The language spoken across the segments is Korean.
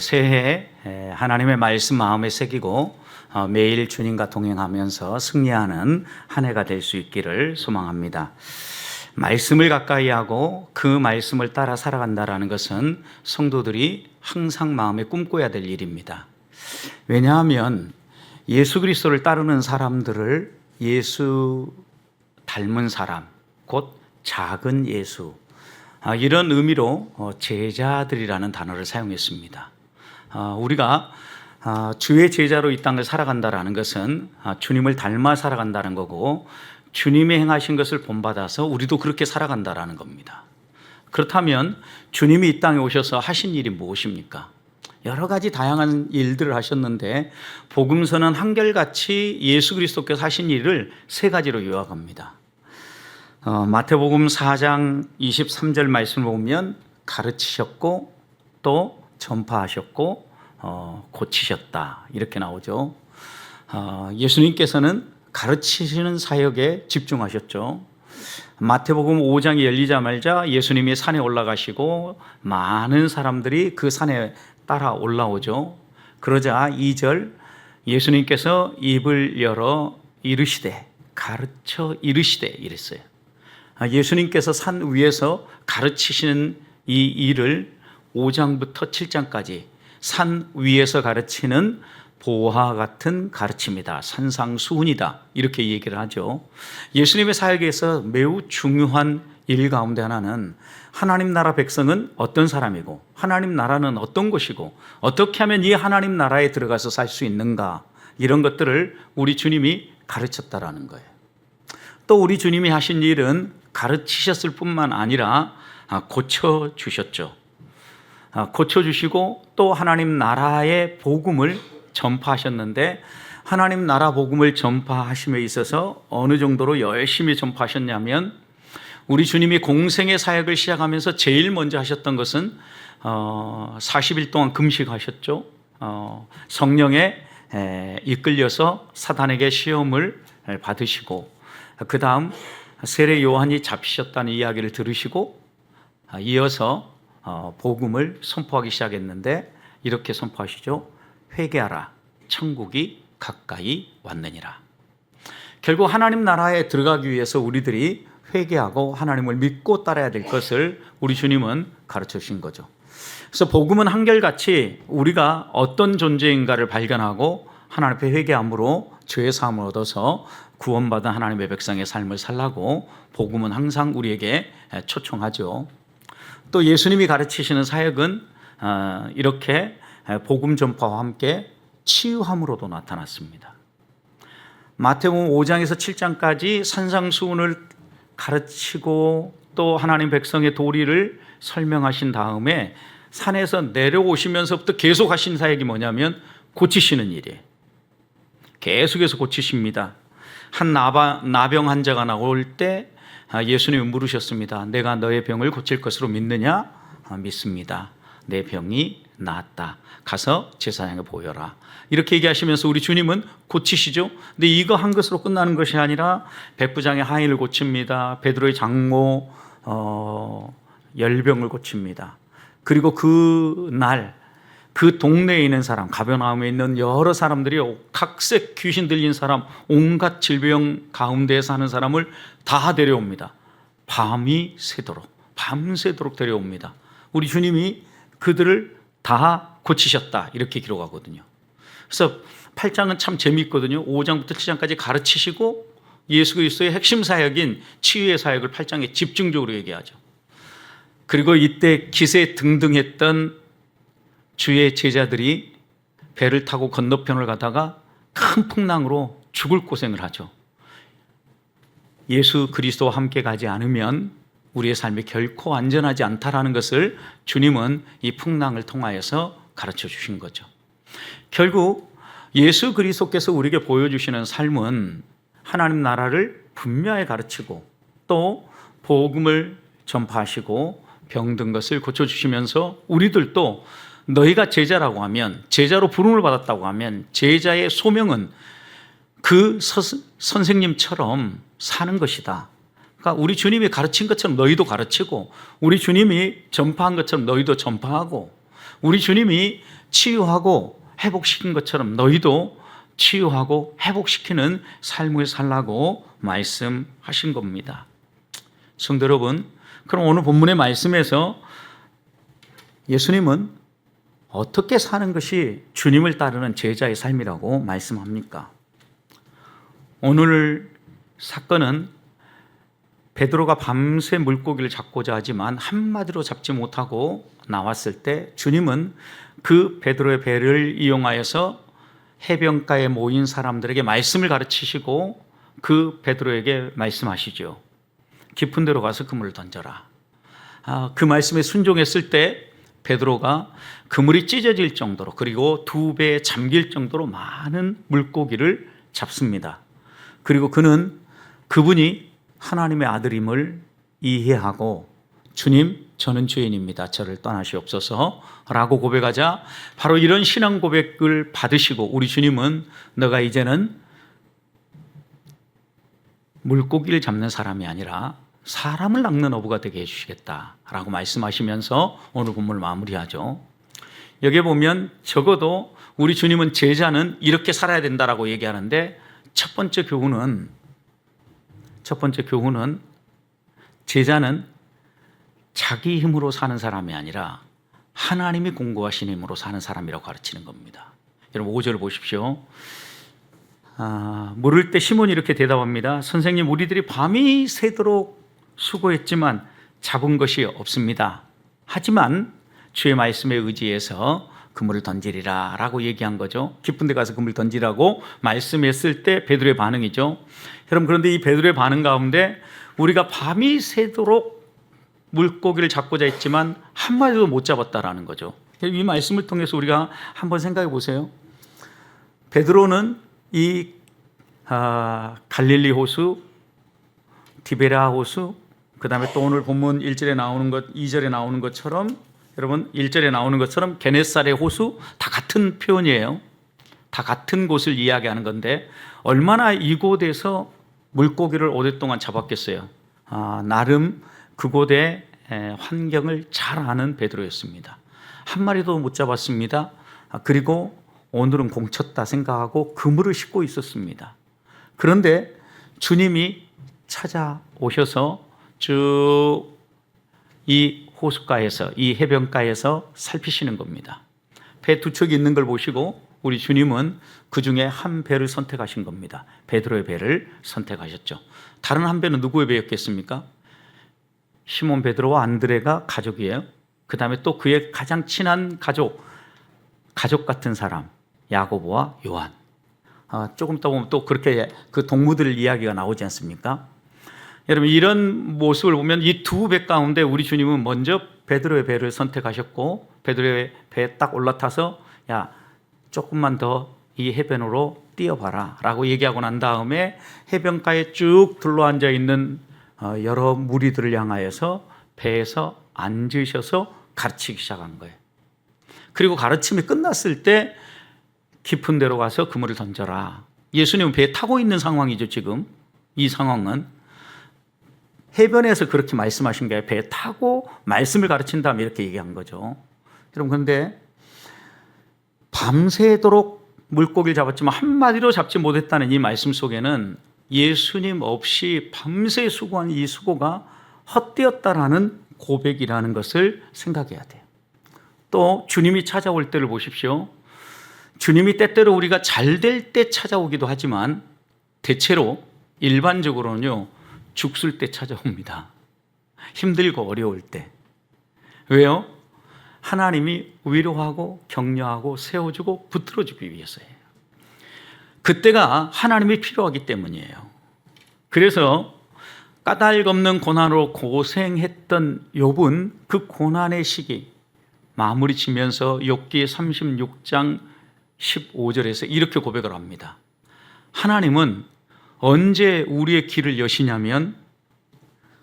새해 에, 하나님의 말씀 마음에 새기고 어, 매일 주님과 동행하면서 승리하는 한 해가 될 수 있기를 소망합니다. 말씀을 가까이 하고 그 말씀을 따라 살아간다라는 것은 성도들이 항상 마음에 꿈꿔야 될 일입니다. 왜냐하면 예수 그리스도를 따르는 사람들을 예수 닮은 사람, 곧 작은 예수, 아, 이런 의미로 어, 제자들이라는 단어를 사용했습니다. 아, 우리가 아, 주의 제자로 이 땅을 살아간다라는 것은 아, 주님을 닮아 살아간다는 거고 주님이 행하신 것을 본받아서 우리도 그렇게 살아간다라는 겁니다. 그렇다면 주님이 이 땅에 오셔서 하신 일이 무엇입니까? 여러 가지 다양한 일들을 하셨는데 복음서는 한결같이 예수 그리스도께서 하신 일을 세 가지로 요약합니다. 어, 마태복음 4장 23절 말씀을 보면 가르치셨고 또 전파하셨고 어, 고치셨다 이렇게 나오죠. 어, 예수님께서는 가르치시는 사역에 집중하셨죠. 마태복음 5장이 열리자마자 예수님이 산에 올라가시고 많은 사람들이 그 산에 따라 올라오죠. 그러자 2절 예수님께서 입을 열어 이르시되 가르쳐 이르시되 이랬어요. 아, 예수님께서 산 위에서 가르치시는 이 일을 5장부터 7장까지 산 위에서 가르치는 보화 같은 가르침이다. 산상수훈이다. 이렇게 얘기를 하죠. 예수님의 사역에서 매우 중요한 일 가운데 하나는 하나님 나라 백성은 어떤 사람이고 하나님 나라는 어떤 것이고 어떻게 하면 이 하나님 나라에 들어가서 살 수 있는가 이런 것들을 우리 주님이 가르쳤다라는 거예요. 또 우리 주님이 하신 일은 가르치셨을 뿐만 아니라 아, 고쳐 주셨죠. 아, 고쳐 주시고 또 하나님 나라의 복음을 전파하셨는데 하나님 나라 복음을 전파하심에 있어서 어느 정도로 열심히 전파하셨냐면 우리 주님이 공생의 사역을 시작하면서 제일 먼저 하셨던 것은 어, 40일 동안 금식하셨죠. 어, 성령에 에, 이끌려서 사단에게 시험을 받으시고 그 다음 세례 요한이 잡히셨다는 이야기를 들으시고 아, 이어서 어, 복음을 선포하기 시작했는데 이렇게 선포하시죠. 회개하라. 천국이 가까이 왔느니라. 결국 하나님 나라에 들어가기 위해서 우리들이 회개하고 하나님을 믿고 따라야 될 것을 우리 주님은 가르쳐 주신 거죠. 그래서 복음은 한결같이 우리가 어떤 존재인가를 발견하고 하나님 앞에 회개함으로 죄의 사함을 얻어서 구원받은 하나님의 백성의 삶을 살라고 복음은 항상 우리에게 초청하죠. 또 예수님이 가르치시는 사역은 어, 이렇게 복음 전파와 함께 치유함으로도 나타났습니다. 마태복음 5장에서 7장까지 산상수훈을 가르치고 또 하나님 백성의 도리를 설명하신 다음에 산에서 내려오시면서부터 계속 하신 사역이 뭐냐면 고치시는 일이에요. 계속해서 고치십니다. 한 나바, 나병 환자가 나올 때 아, 예수님이 물으셨습니다. 내가 너의 병을 고칠 것으로 믿느냐? 아, 믿습니다. 내 병이 나았다. 가서 제사장에 보여라. 이렇게 얘기하시면서 우리 주님은 고치시죠. 근데 이거 한 것으로 끝나는 것이 아니라 백부장의 하인을 고칩니다. 베드로의 장모 어, 열병을 고칩니다. 그리고 그 날 그 동네에 있는 사람, 가변함에 있는 여러 사람들이 각색 귀신 들린 사람, 온갖 질병 가운데 사는 사람을 다 데려옵니다. 밤이 새도록, 밤새도록 데려옵니다. 우리 주님이 그들을 다 고치셨다. 이렇게 기록하거든요. 그래서 8장은 참 재미있거든요. 5장부터 7장까지 가르치시고 예수 그리스도의 핵심 사역인 치유의 사역을 8장에 집중적으로 얘기하죠. 그리고 이때 기세 등등했던 주의 제자들이 배를 타고 건너편을 가다가 큰 풍랑으로 죽을 고생을 하죠. 예수 그리스도와 함께 가지 않으면 우리의 삶이 결코 안전하지 않다라는 것을 주님은 이 풍랑을 통하여서 가르쳐 주신 거죠. 결국 예수 그리스도께서 우리에게 보여주시는 삶은 하나님 나라를 분명히 가르치고 또 복음을 전파하시고 병든 것을 고쳐주시면서 우리들도 너희가 제자라고 하면 제자로 부름을 받았다고 하면 제자의 소명은 그 서, 선생님처럼 사는 것이다. 그러니까 우리 주님이 가르친 것처럼 너희도 가르치고 우리 주님이 전파한 것처럼 너희도 전파하고 우리 주님이 치유하고 회복시킨 것처럼 너희도 치유하고 회복시키는 삶을 살라고 말씀하신 겁니다. 성도 여러분, 그럼 오늘 본문의 말씀에서 예수님은 어떻게 사는 것이 주님을 따르는 제자의 삶이라고 말씀합니까? 오늘 사건은 베드로가 밤새 물고기를 잡고자 하지만 한마디로 잡지 못하고 나왔을 때 주님은 그 베드로의 배를 이용하여서 해변가에 모인 사람들에게 말씀을 가르치시고 그 베드로에게 말씀하시죠. 깊은 데로 가서 그물을 던져라. 아, 그 말씀에 순종했을 때 베드로가 그물이 찢어질 정도로 그리고 두 배에 잠길 정도로 많은 물고기를 잡습니다. 그리고 그는 그분이 하나님의 아들임을 이해하고 주님 저는 죄인입니다. 저를 떠나시옵소서 라고 고백하자 바로 이런 신앙 고백을 받으시고 우리 주님은 너가 이제는 물고기를 잡는 사람이 아니라 사람을 낚는 어부가 되게 해주시겠다라고 말씀하시면서 오늘 본문을 마무리하죠. 여기에 보면 적어도 우리 주님은 제자는 이렇게 살아야 된다라고 얘기하는데 첫 번째 교훈은 첫 번째 교훈은 제자는 자기 힘으로 사는 사람이 아니라 하나님이 공고하신 힘으로 사는 사람이라고 가르치는 겁니다. 여러분 5절 보십시오. 아, 물을 때 시몬이 이렇게 대답합니다. 선생님, 우리들이 밤이 새도록 수고했지만 잡은 것이 없습니다. 하지만 주의 말씀에 의지해서 그물을 던지리라 라고 얘기한 거죠. 깊은 데 가서 그물 던지라고 말씀했을 때 베드로의 반응이죠. 여러분 그런데 이 베드로의 반응 가운데 우리가 밤이 새도록 물고기를 잡고자 했지만 한 마리도 못 잡았다라는 거죠. 이 말씀을 통해서 우리가 한번 생각해 보세요. 베드로는 이 아, 갈릴리 호수, 디베라 호수, 그 다음에 또 오늘 본문 1절에 나오는 것, 2절에 나오는 것처럼 여러분 1절에 나오는 것처럼 게네살의 호수 다 같은 표현이에요. 다 같은 곳을 이야기하는 건데 얼마나 이곳에서 물고기를 오랫동안 잡았겠어요. 아, 나름 그곳의 환경을 잘 아는 베드로였습니다. 한 마리도 못 잡았습니다. 아, 그리고 오늘은 공쳤다 생각하고 그물을 싣고 있었습니다. 그런데 주님이 찾아오셔서 쭉 이 호숫가에서 이 해변가에서 살피시는 겁니다. 배 두 척이 있는 걸 보시고 우리 주님은 그 중에 한 배를 선택하신 겁니다. 베드로의 배를 선택하셨죠. 다른 한 배는 누구의 배였겠습니까? 시몬 베드로와 안드레가 가족이에요. 그 다음에 또 그의 가장 친한 가족, 가족 같은 사람, 야고보와 요한. 아, 조금 있다 보면 또 그렇게 그 동무들 이야기가 나오지 않습니까? 여러분 이런 모습을 보면 이 두 배 가운데 우리 주님은 먼저 베드로의 배를 선택하셨고 베드로의 배에 딱 올라타서 야 조금만 더 이 해변으로 뛰어봐라라고 얘기하고 난 다음에 해변가에 쭉 둘러앉아 있는 어, 여러 무리들을 향하여서 배에서 앉으셔서 가르치기 시작한 거예요. 그리고 가르침이 끝났을 때 깊은 데로 가서 그물을 던져라. 예수님은 배에 타고 있는 상황이죠, 지금. 이 상황은. 해변에서 그렇게 말씀하신 게 배에 타고 말씀을 가르친 다음에 이렇게 얘기한 거죠. 여러분, 근데 밤새도록 물고기를 잡았지만 한마디로 잡지 못했다는 이 말씀 속에는 예수님 없이 밤새 수고한 이 수고가 헛되었다라는 고백이라는 것을 생각해야 돼요. 또 주님이 찾아올 때를 보십시오. 주님이 때때로 우리가 잘 될 때 찾아오기도 하지만 대체로 일반적으로는요, 죽을 때 찾아옵니다. 힘들고 어려울 때. 왜요? 하나님이 위로하고 격려하고 세워주고 붙들어주기 위해서예요. 그때가 하나님이 필요하기 때문이에요. 그래서 까닭 없는 고난으로 고생했던 욥은 그 고난의 시기 마무리 치면서 욥기 36장 15절에서 이렇게 고백을 합니다. 하나님은 언제 우리의 길을 여시냐면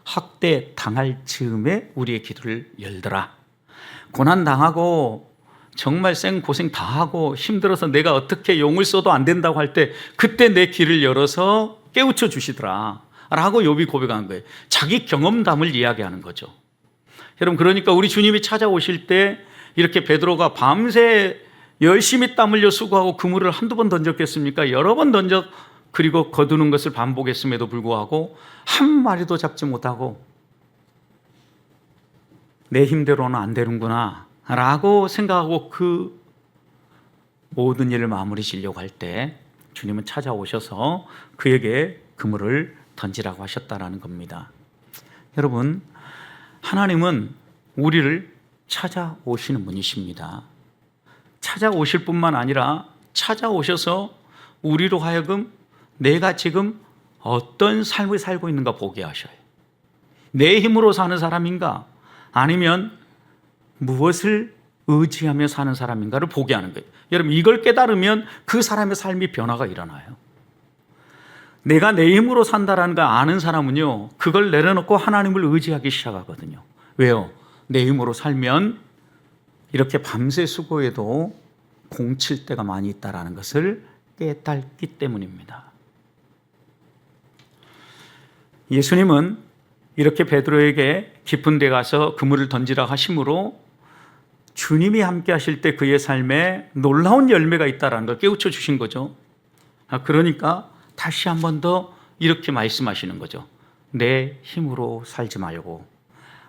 학대 당할 즈음에 우리의 길을 열더라. 고난 당하고 정말 생 고생 다 하고 힘들어서 내가 어떻게 용을 써도 안 된다고 할 때 그때 내 길을 열어서 깨우쳐 주시더라. 라고 욥이 고백한 거예요. 자기 경험담을 이야기하는 거죠. 여러분 그러니까 우리 주님이 찾아오실 때 이렇게 베드로가 밤새 열심히 땀 흘려 수고하고 그물을 한두 번 던졌겠습니까? 여러 번 던져 그리고 거두는 것을 반복했음에도 불구하고 한 마리도 잡지 못하고 내 힘대로는 안 되는구나 라고 생각하고 그 모든 일을 마무리 지려고 할 때 주님은 찾아오셔서 그에게 그물을 던지라고 하셨다라는 겁니다. 여러분, 하나님은 우리를 찾아오시는 분이십니다. 찾아오실 뿐만 아니라 찾아오셔서 우리로 하여금 내가 지금 어떤 삶을 살고 있는가 보게 하셔요. 내 힘으로 사는 사람인가? 아니면 무엇을 의지하며 사는 사람인가를 보게 하는 거예요. 여러분, 이걸 깨달으면 그 사람의 삶이 변화가 일어나요. 내가 내 힘으로 산다라는 걸 아는 사람은요, 그걸 내려놓고 하나님을 의지하기 시작하거든요. 왜요? 내 힘으로 살면 이렇게 밤새 수고해도 공칠 때가 많이 있다라는 것을 깨닫기 때문입니다. 예수님은 이렇게 베드로에게 깊은 데 가서 그물을 던지라 하심으로 주님이 함께 하실 때 그의 삶에 놀라운 열매가 있다라는 걸 깨우쳐 주신 거죠. 아, 그러니까 다시 한 번 더 이렇게 말씀하시는 거죠. 내 힘으로 살지 말고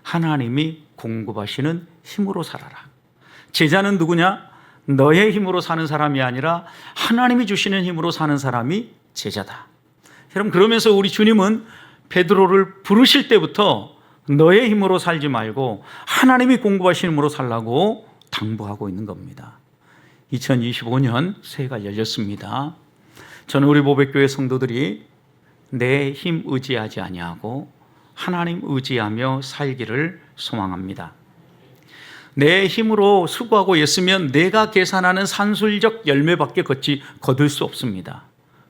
하나님이 공급하시는 힘으로 살아라. 제자는 누구냐? 너의 힘으로 사는 사람이 아니라 하나님이 주시는 힘으로 사는 사람이 제자다. 여러분 그러면서 우리 주님은 베드로를 부르실 때부터 너의 힘으로 살지 말고 하나님이 공급하시는 힘으로 살라고 당부하고 있는 겁니다. 2025년 새해가 열렸습니다. 저는 우리 모백교회 성도들이 내 힘 의지하지 아니하고 하나님 의지하며 살기를 소망합니다. 내 힘으로 수고하고 있으면 내가 계산하는 산술적 열매밖에 걷지 거둘 수 없습니다.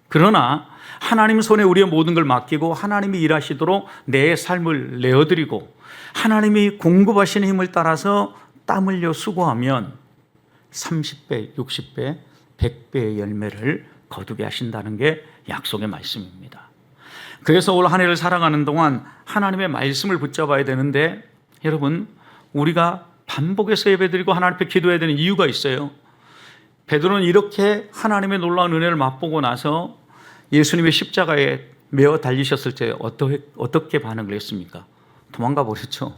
그러나 하나님 손에 우리의 모든 걸 맡기고 하나님이 일하시도록 내 삶을 내어드리고 하나님이 공급하시는 힘을 따라서 땀 흘려 수고하면 30배, 60배, 100배의 열매를 거두게 하신다는 게 약속의 말씀입니다. 그래서 올 한 해를 살아가는 동안 하나님의 말씀을 붙잡아야 되는데 여러분 우리가 반복해서 예배드리고 하나님 앞에 기도해야 되는 이유가 있어요. 베드로는 이렇게 하나님의 놀라운 은혜를 맛보고 나서 예수님의 십자가에 매어 달리셨을 때 어떻게, 어떻게 반응을 했습니까? 도망가 버렸죠.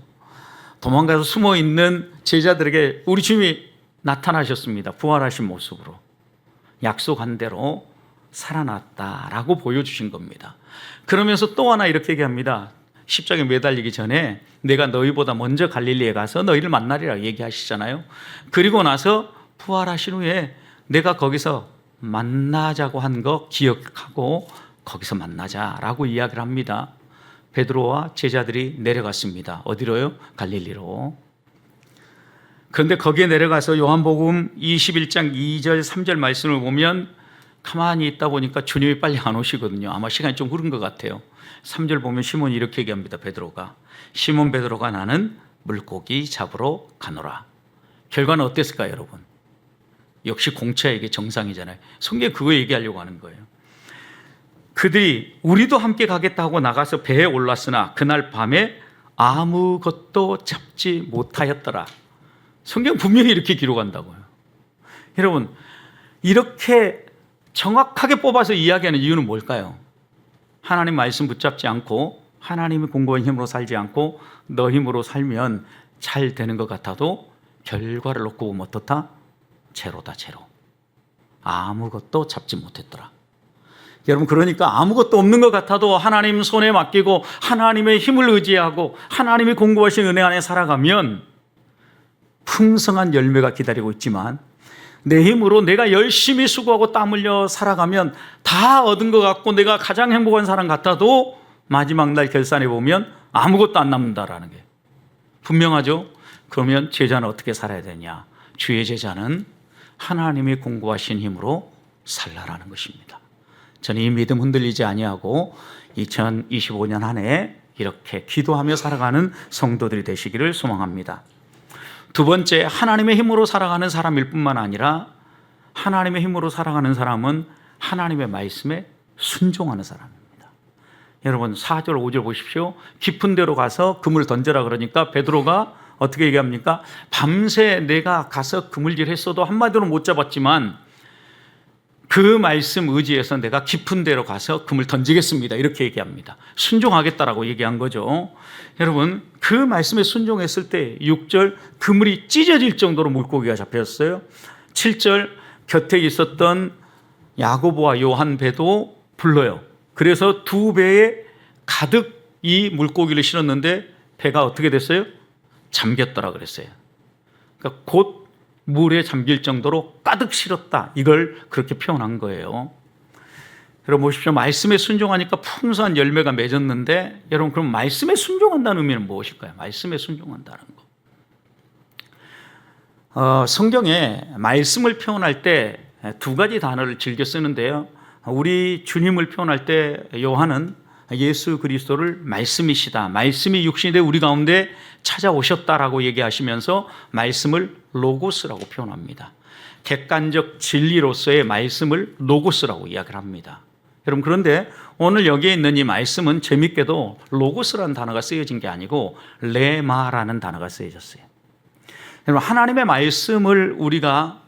도망가서 숨어 있는 제자들에게 우리 주님이 나타나셨습니다. 부활하신 모습으로. 약속한 대로 살아났다라고 보여주신 겁니다. 그러면서 또 하나 이렇게 얘기합니다. 십자가에 매달리기 전에 내가 너희보다 먼저 갈릴리에 가서 너희를 만나리라 얘기하시잖아요. 그리고 나서 부활하신 후에 내가 거기서 만나자고 한 거 기억하고 거기서 만나자라고 이야기를 합니다. 베드로와 제자들이 내려갔습니다. 어디로요? 갈릴리로. 그런데 거기에 내려가서 요한복음 21장 2절 3절 말씀을 보면 가만히 있다 보니까 주님이 빨리 안 오시거든요. 아마 시간이 좀 흐른 것 같아요. 3절 보면 시몬이 이렇게 얘기합니다. 베드로가 시몬 베드로가 나는 물고기 잡으러 가노라. 결과는 어땠을까요, 여러분? 역시 공차에게 정상이잖아요. 성경 그거 얘기하려고 하는 거예요. 그들이 우리도 함께 가겠다 하고 나가서 배에 올랐으나 그날 밤에 아무것도 잡지 못하였더라. 성경 분명히 이렇게 기록한다고요. 여러분, 이렇게 정확하게 뽑아서 이야기하는 이유는 뭘까요? 하나님 말씀 붙잡지 않고 하나님의 공고한 힘으로 살지 않고 너 힘으로 살면 잘 되는 것 같아도 결과를 놓고 보면 어떻다? 제로다 제로. 아무것도 잡지 못했더라. 여러분 그러니까 아무것도 없는 것 같아도 하나님 손에 맡기고 하나님의 힘을 의지하고 하나님이 공고하신 은혜 안에 살아가면 풍성한 열매가 기다리고 있지만 내 힘으로 내가 열심히 수고하고 땀 흘려 살아가면 다 얻은 것 같고 내가 가장 행복한 사람 같아도 마지막 날 결산해 보면 아무것도 안 남는다라는 게 분명하죠. 그러면 제자는 어떻게 살아야 되냐? 주의 제자는 하나님이 공고하신 힘으로 살라라는 것입니다. 저는 이 믿음 흔들리지 아니하고 2025년 한 해 이렇게 기도하며 살아가는 성도들이 되시기를 소망합니다. 두 번째, 하나님의 힘으로 살아가는 사람일 뿐만 아니라 하나님의 힘으로 살아가는 사람은 하나님의 말씀에 순종하는 사람입니다. 여러분 4절 5절 보십시오. 깊은 데로 가서 금을 던져라 그러니까 베드로가 어떻게 얘기합니까? 밤새 내가 가서 그물질 했어도 한마디로 못 잡았지만 그 말씀 의지해서 내가 깊은 데로 가서 금을 던지겠습니다. 이렇게 얘기합니다. 순종하겠다라고 얘기한 거죠. 여러분, 그 말씀에 순종했을 때 6절 그물이 찢어질 정도로 물고기가 잡혔어요. 7절 곁에 있었던 야고보와 요한 배도 불러요. 그래서 두 배에 가득 이 물고기를 실었는데 배가 어떻게 됐어요? 잠겼더라 그랬어요. 그러니까 곧 물에 잠길 정도로 가득 실었다. 이걸 그렇게 표현한 거예요. 여러분 보십시오. 말씀에 순종하니까 풍성한 열매가 맺었는데 여러분 그럼 말씀에 순종한다는 의미는 무엇일까요? 말씀에 순종한다는 거. 어, 성경에 말씀을 표현할 때 두 가지 단어를 즐겨 쓰는데요. 우리 주님을 표현할 때 요한은 예수 그리스도를 말씀이시다. 말씀이 육신이 돼 우리 가운데 찾아오셨다라고 얘기하시면서 말씀을 로고스라고 표현합니다. 객관적 진리로서의 말씀을 로고스라고 이야기를 합니다. 여러분 그런데 오늘 여기에 있는 이 말씀은 재밌게도 로고스라는 단어가 쓰여진 게 아니고 레마라는 단어가 쓰여졌어요. 여러분 하나님의 말씀을 우리가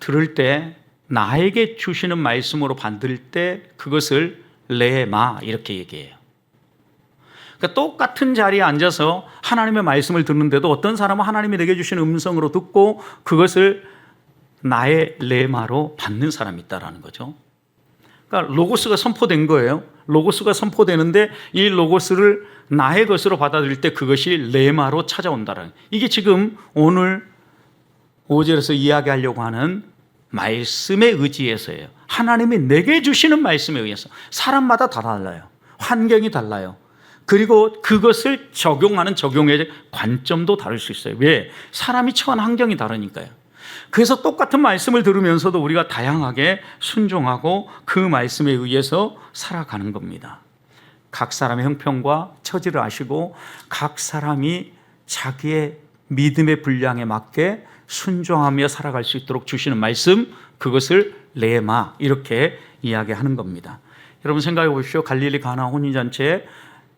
들을 때 나에게 주시는 말씀으로 받을 때 그것을 레마 이렇게 얘기해요. 그러니까 똑같은 자리에 앉아서 하나님의 말씀을 듣는데도 어떤 사람은 하나님이 내게 주신 음성으로 듣고 그것을 나의 레마로 받는 사람이 있다라는 거죠. 그러니까 로고스가 선포된 거예요. 로고스가 선포되는데 이 로고스를 나의 것으로 받아들일 때 그것이 레마로 찾아온다는 이게 지금 오늘 5절에서 이야기하려고 하는 말씀에 의지해서예요. 하나님이 내게 주시는 말씀에 의해서 사람마다 다 달라요. 환경이 달라요. 그리고 그것을 적용하는 적용의 관점도 다를 수 있어요. 왜? 사람이 처한 환경이 다르니까요. 그래서 똑같은 말씀을 들으면서도 우리가 다양하게 순종하고 그 말씀에 의해서 살아가는 겁니다. 각 사람의 형편과 처지를 아시고 각 사람이 자기의 믿음의 분량에 맞게 순종하며 살아갈 수 있도록 주시는 말씀 그것을 레마 이렇게 이야기하는 겁니다. 여러분 생각해 보십시오. 갈릴리 가나 혼인 잔치에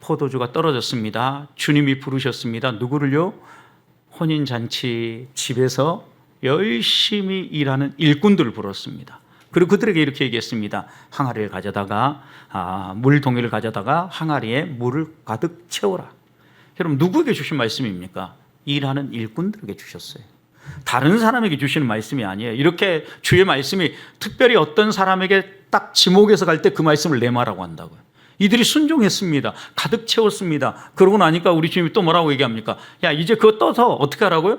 포도주가 떨어졌습니다. 주님이 부르셨습니다. 누구를요? 혼인 잔치 집에서 열심히 일하는 일꾼들을 불렀습니다. 그리고 그들에게 이렇게 얘기했습니다. 항아리를 가져다가 아, 물 동이를 가져다가 항아리에 물을 가득 채워라. 여러분 누구에게 주신 말씀입니까? 일하는 일꾼들에게 주셨어요. 다른 사람에게 주시는 말씀이 아니에요. 이렇게 주의 말씀이 특별히 어떤 사람에게 딱 지목해서 갈 때 그 말씀을 내마라고 한다고요. 이들이 순종했습니다. 가득 채웠습니다. 그러고 나니까 우리 주님이 또 뭐라고 얘기합니까? 야, 이제 그거 떠서 어떻게 하라고요?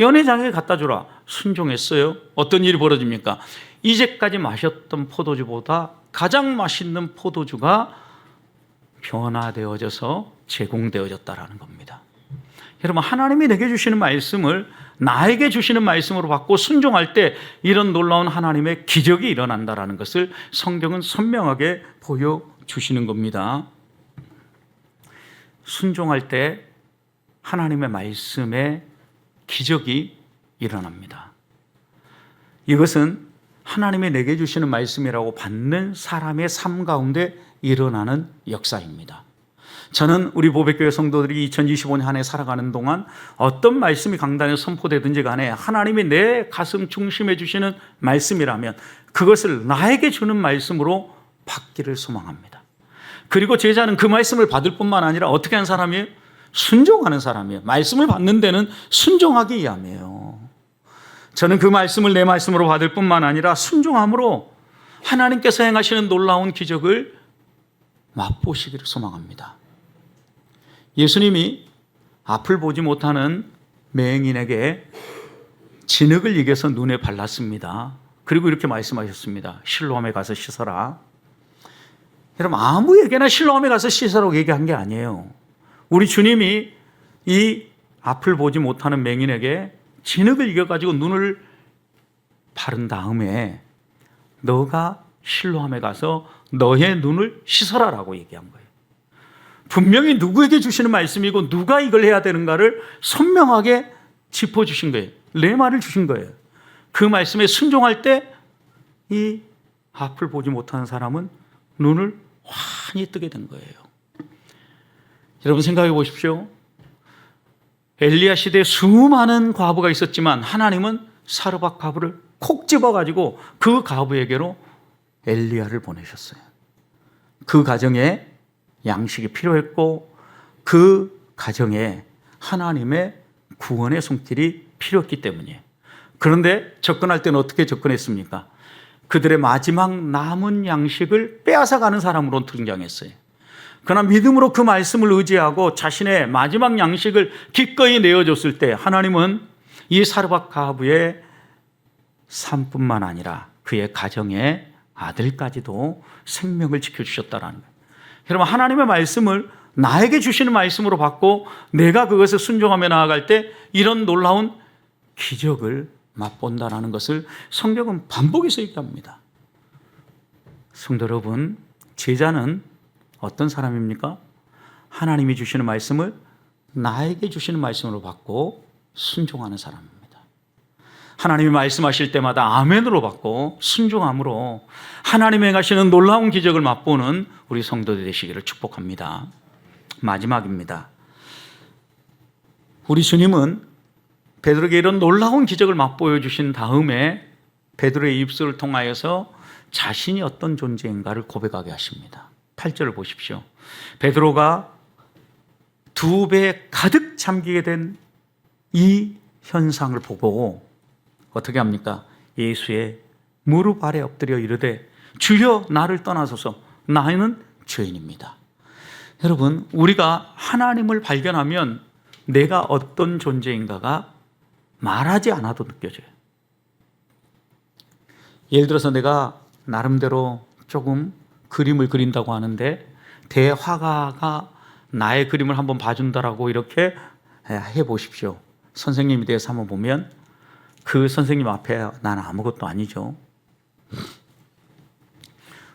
연회장에 갖다 주라. 순종했어요. 어떤 일이 벌어집니까? 이제까지 마셨던 포도주보다 가장 맛있는 포도주가 변화되어져서 제공되어졌다라는 겁니다. 여러분, 하나님이 내게 주시는 말씀을 나에게 주시는 말씀으로 받고 순종할 때 이런 놀라운 하나님의 기적이 일어난다라는 것을 성경은 선명하게 보여 주시는 겁니다. 순종할 때 하나님의 말씀에 기적이 일어납니다. 이것은 하나님이 내게 주시는 말씀이라고 받는 사람의 삶 가운데 일어나는 역사입니다. 저는 우리 보백교회 성도들이 2025년 한 해 살아가는 동안 어떤 말씀이 강단에 선포되든지 간에 하나님이 내 가슴 중심에 주시는 말씀이라면 그것을 나에게 주는 말씀으로 받기를 소망합니다. 그리고 제자는 그 말씀을 받을 뿐만 아니라 어떻게 한 사람이에요? 순종하는 사람이에요. 말씀을 받는 데는 순종하기 위함이에요. 저는 그 말씀을 내 말씀으로 받을 뿐만 아니라 순종함으로 하나님께서 행하시는 놀라운 기적을 맛보시기를 소망합니다. 예수님이 앞을 보지 못하는 맹인에게 진흙을 이겨서 눈에 발랐습니다. 그리고 이렇게 말씀하셨습니다. 실로암에 가서 씻어라. 여러분 아무에게나 실로암에 가서 씻으라고 얘기한 게 아니에요. 우리 주님이 이 앞을 보지 못하는 맹인에게 진흙을 이겨가지고 눈을 바른 다음에 너가 실로암에 가서 너의 눈을 씻어라라고 얘기한 거예요. 분명히 누구에게 주시는 말씀이고 누가 이걸 해야 되는가를 선명하게 짚어주신 거예요. 레마를 주신 거예요. 그 말씀에 순종할 때 이 앞을 보지 못하는 사람은 눈을 환히 뜨게 된 거예요. 여러분 생각해 보십시오. 엘리야 시대에 수많은 과부가 있었지만 하나님은 사르밧 과부를 콕 집어 가지고 그 과부에게로 엘리야를 보내셨어요. 그 가정에 양식이 필요했고 그 가정에 하나님의 구원의 손길이 필요했기 때문이에요. 그런데 접근할 때는 어떻게 접근했습니까? 그들의 마지막 남은 양식을 빼앗아가는 사람으로 등장했어요. 그러나 믿음으로 그 말씀을 의지하고 자신의 마지막 양식을 기꺼이 내어줬을 때 하나님은 이 사르밧 가부의 삶뿐만 아니라 그의 가정의 아들까지도 생명을 지켜주셨다라는 거예요. 여러분 하나님의 말씀을 나에게 주시는 말씀으로 받고 내가 그것을 순종하며 나아갈 때 이런 놀라운 기적을 맛본다라는 것을 성경은 반복해서 얘기합니다. 성도 여러분, 제자는 어떤 사람입니까? 하나님이 주시는 말씀을 나에게 주시는 말씀으로 받고 순종하는 사람입니다. 하나님이 말씀하실 때마다 아멘으로 받고 순종함으로 하나님이 행하시는 놀라운 기적을 맛보는 우리 성도들 되시기를 축복합니다. 마지막입니다. 우리 주님은 베드로에게 이런 놀라운 기적을 맛보여 주신 다음에 베드로의 입술을 통하여서 자신이 어떤 존재인가를 고백하게 하십니다. 8절을 보십시오. 베드로가 두 배 가득 잠기게 된 이 현상을 보고 어떻게 합니까? 예수의 무릎 아래 엎드려 이르되 주여 나를 떠나소서 나는 죄인입니다. 여러분, 우리가 하나님을 발견하면 내가 어떤 존재인가가 말하지 않아도 느껴져요. 예를 들어서 내가 나름대로 조금 그림을 그린다고 하는데 대화가가 나의 그림을 한번 봐준다라고 이렇게 해 보십시오. 선생님에 대해서 한번 보면 그 선생님 앞에 나는 아무것도 아니죠.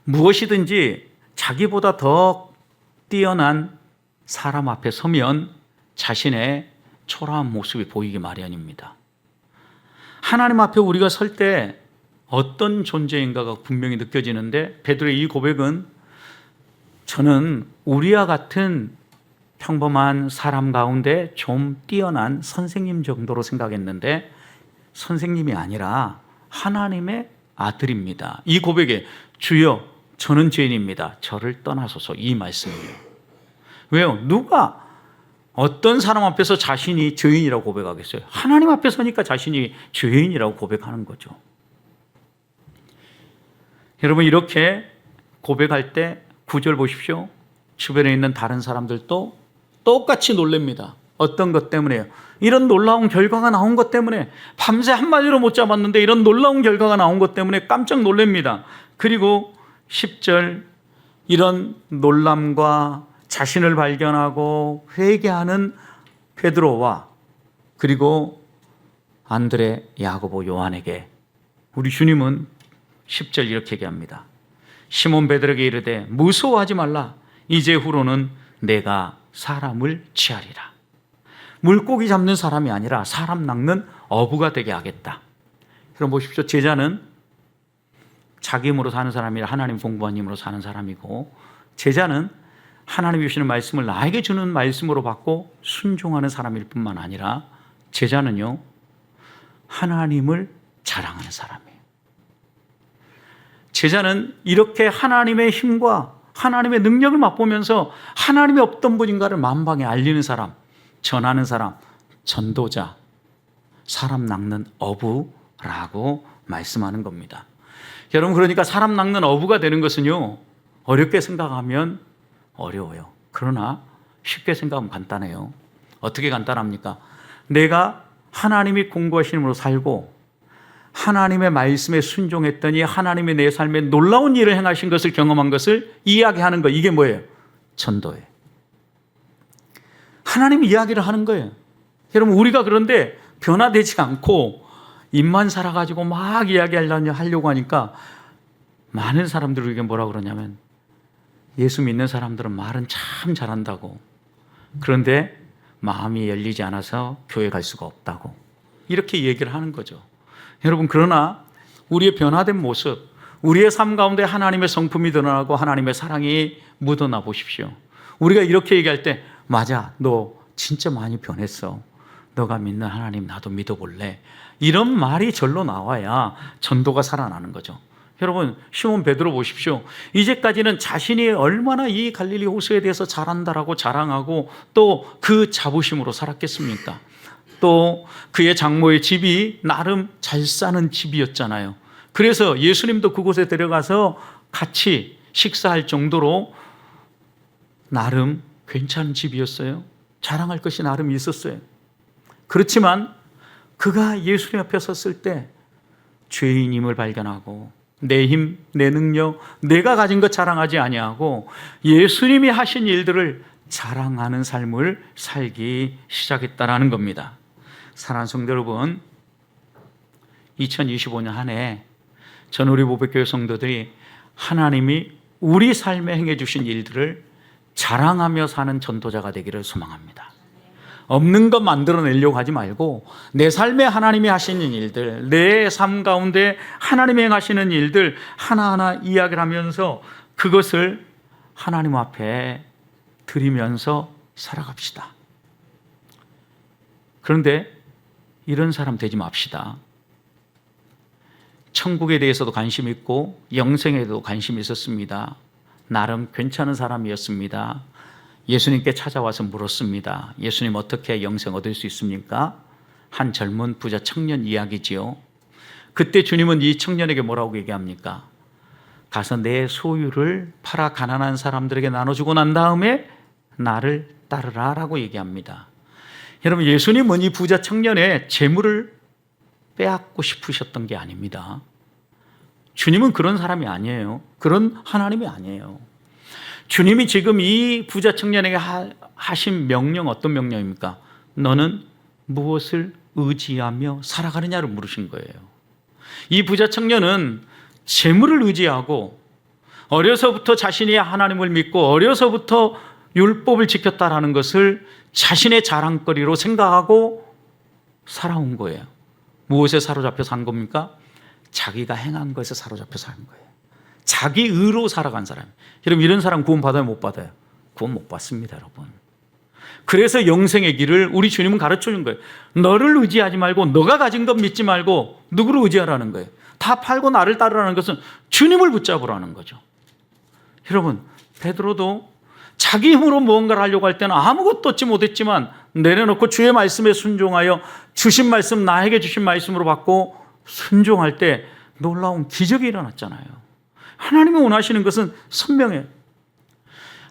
무엇이든지 자기보다 더 뛰어난 사람 앞에 서면 자신의 초라한 모습이 보이기 마련입니다. 하나님 앞에 우리가 설 때 어떤 존재인가가 분명히 느껴지는데 베드로의 이 고백은 저는 우리와 같은 평범한 사람 가운데 좀 뛰어난 선생님 정도로 생각했는데 선생님이 아니라 하나님의 아들입니다. 이 고백에 주여 저는 죄인입니다. 저를 떠나소서 이 말씀이에요. 왜요? 누가 어떤 사람 앞에서 자신이 죄인이라고 고백하겠어요? 하나님 앞에 서니까 자신이 죄인이라고 고백하는 거죠. 여러분 이렇게 고백할 때 구절 보십시오. 주변에 있는 다른 사람들도 똑같이 놀랍니다. 어떤 것 때문에요? 이런 놀라운 결과가 나온 것 때문에 밤새 한마디로 못 잡았는데 이런 놀라운 결과가 나온 것 때문에 깜짝 놀랍니다. 그리고 10절 이런 놀람과 자신을 발견하고 회개하는 베드로와 그리고 안드레, 야고보, 요한에게 우리 주님은 10절 이렇게 얘기합니다. 시몬 베드로에게 이르되 무서워하지 말라. 이제 후로는 내가 사람을 취하리라. 물고기 잡는 사람이 아니라 사람 낚는 어부가 되게 하겠다. 그럼 보십시오. 제자는 자기 힘으로 사는 사람이 하나님 공부한 힘으로 사는 사람이고 제자는 하나님이 주시는 말씀을 나에게 주는 말씀으로 받고 순종하는 사람일 뿐만 아니라 제자는요 하나님을 자랑하는 사람이에요. 제자는 이렇게 하나님의 힘과 하나님의 능력을 맛보면서 하나님이 없던 분인가를 만방에 알리는 사람, 전하는 사람, 전도자, 사람 낚는 어부라고 말씀하는 겁니다. 여러분 그러니까 사람 낚는 어부가 되는 것은요 어렵게 생각하면 어려워요. 그러나 쉽게 생각하면 간단해요. 어떻게 간단합니까? 내가 하나님이 공부하시는 으로 살고 하나님의 말씀에 순종했더니 하나님이 내 삶에 놀라운 일을 행하신 것을 경험한 것을 이야기하는 거 이게 뭐예요? 전도예요. 하나님 이야기를 하는 거예요. 여러분 우리가 그런데 변화되지 않고 입만 살아가지고 막 이야기하려고 하니까 많은 사람들에게 뭐라 그러냐면 예수 믿는 사람들은 말은 참 잘한다고 그런데 마음이 열리지 않아서 교회 갈 수가 없다고 이렇게 얘기를 하는 거죠. 여러분 그러나 우리의 변화된 모습, 우리의 삶 가운데 하나님의 성품이 드러나고 하나님의 사랑이 묻어나 보십시오. 우리가 이렇게 얘기할 때 맞아, 너 진짜 많이 변했어. 너가 믿는 하나님 나도 믿어볼래. 이런 말이 절로 나와야 전도가 살아나는 거죠. 여러분 시몬 베드로 보십시오. 이제까지는 자신이 얼마나 이 갈릴리 호수에 대해서 잘한다라고 자랑하고 또 그 자부심으로 살았겠습니까? 또 그의 장모의 집이 나름 잘 사는 집이었잖아요. 그래서 예수님도 그곳에 데려가서 같이 식사할 정도로 나름 괜찮은 집이었어요. 자랑할 것이 나름 있었어요. 그렇지만 그가 예수님 앞에 섰을 때 죄인임을 발견하고 내 힘, 내 능력, 내가 가진 것 자랑하지 아니하고 예수님이 하신 일들을 자랑하는 삶을 살기 시작했다라는 겁니다. 사랑하는 성도 여러분, 2025년 한 해 전우리 보백교회 성도들이 하나님이 우리 삶에 행해 주신 일들을 자랑하며 사는 전도자가 되기를 소망합니다. 없는 것 만들어내려고 하지 말고 내 삶에 하나님이 하시는 일들, 내 삶 가운데 하나님이 행하시는 일들 하나하나 이야기를 하면서 그것을 하나님 앞에 드리면서 살아갑시다. 그런데 이런 사람 되지 맙시다. 천국에 대해서도 관심 있고 영생에도 관심이 있었습니다. 나름 괜찮은 사람이었습니다. 예수님께 찾아와서 물었습니다. 예수님 어떻게 영생 얻을 수 있습니까? 한 젊은 부자 청년 이야기지요. 그때 주님은 이 청년에게 뭐라고 얘기합니까? 가서 내 소유를 팔아 가난한 사람들에게 나눠주고 난 다음에 나를 따르라 라고 얘기합니다. 여러분 예수님은 이 부자 청년의 재물을 빼앗고 싶으셨던 게 아닙니다. 주님은 그런 사람이 아니에요. 그런 하나님이 아니에요. 주님이 지금 이 부자 청년에게 하, 하신 명령 어떤 명령입니까? 너는 무엇을 의지하며 살아가느냐를 물으신 거예요. 이 부자 청년은 재물을 의지하고 어려서부터 자신이 하나님을 믿고 어려서부터 율법을 지켰다라는 것을 자신의 자랑거리로 생각하고 살아온 거예요. 무엇에 사로잡혀 산 겁니까? 자기가 행한 것에 사로잡혀 산 거예요. 자기 의로 살아간 사람. 여러분 이런 사람 구원 받아요, 못 받아요? 구원 못 받습니다, 여러분. 그래서 영생의 길을 우리 주님은 가르쳐 준 거예요. 너를 의지하지 말고 너가 가진 것 믿지 말고 누구를 의지하라는 거예요. 다 팔고 나를 따르라는 것은 주님을 붙잡으라는 거죠. 여러분, 베드로도 자기 힘으로 무언가를 하려고 할 때는 아무것도 얻지 못했지만 내려놓고 주의 말씀에 순종하여 주신 말씀 나에게 주신 말씀으로 받고 순종할 때 놀라운 기적이 일어났잖아요. 하나님이 원하시는 것은 선명해요.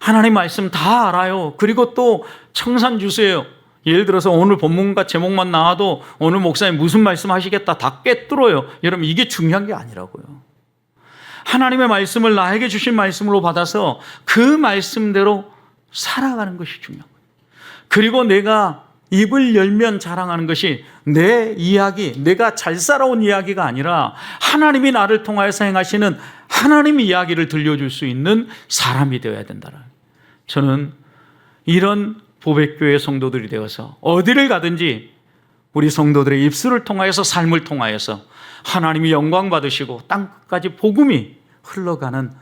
하나님 말씀 다 알아요. 그리고 또 청산 주세요. 예를 들어서 오늘 본문과 제목만 나와도 오늘 목사님 무슨 말씀 하시겠다 다 꿰뚫어요. 여러분 이게 중요한 게 아니라고요. 하나님의 말씀을 나에게 주신 말씀으로 받아서 그 말씀대로 살아가는 것이 중요한 거예요. 그리고 내가 입을 열면 자랑하는 것이 내 이야기, 내가 잘 살아온 이야기가 아니라 하나님이 나를 통하여서 행하시는 하나님 이야기를 들려줄 수 있는 사람이 되어야 된다는. 저는 이런 보백교회 성도들이 되어서 어디를 가든지 우리 성도들의 입술을 통하여서 삶을 통하여서 하나님이 영광 받으시고 땅끝까지 복음이 흘러가는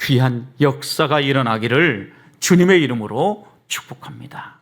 귀한 역사가 일어나기를 주님의 이름으로 축복합니다.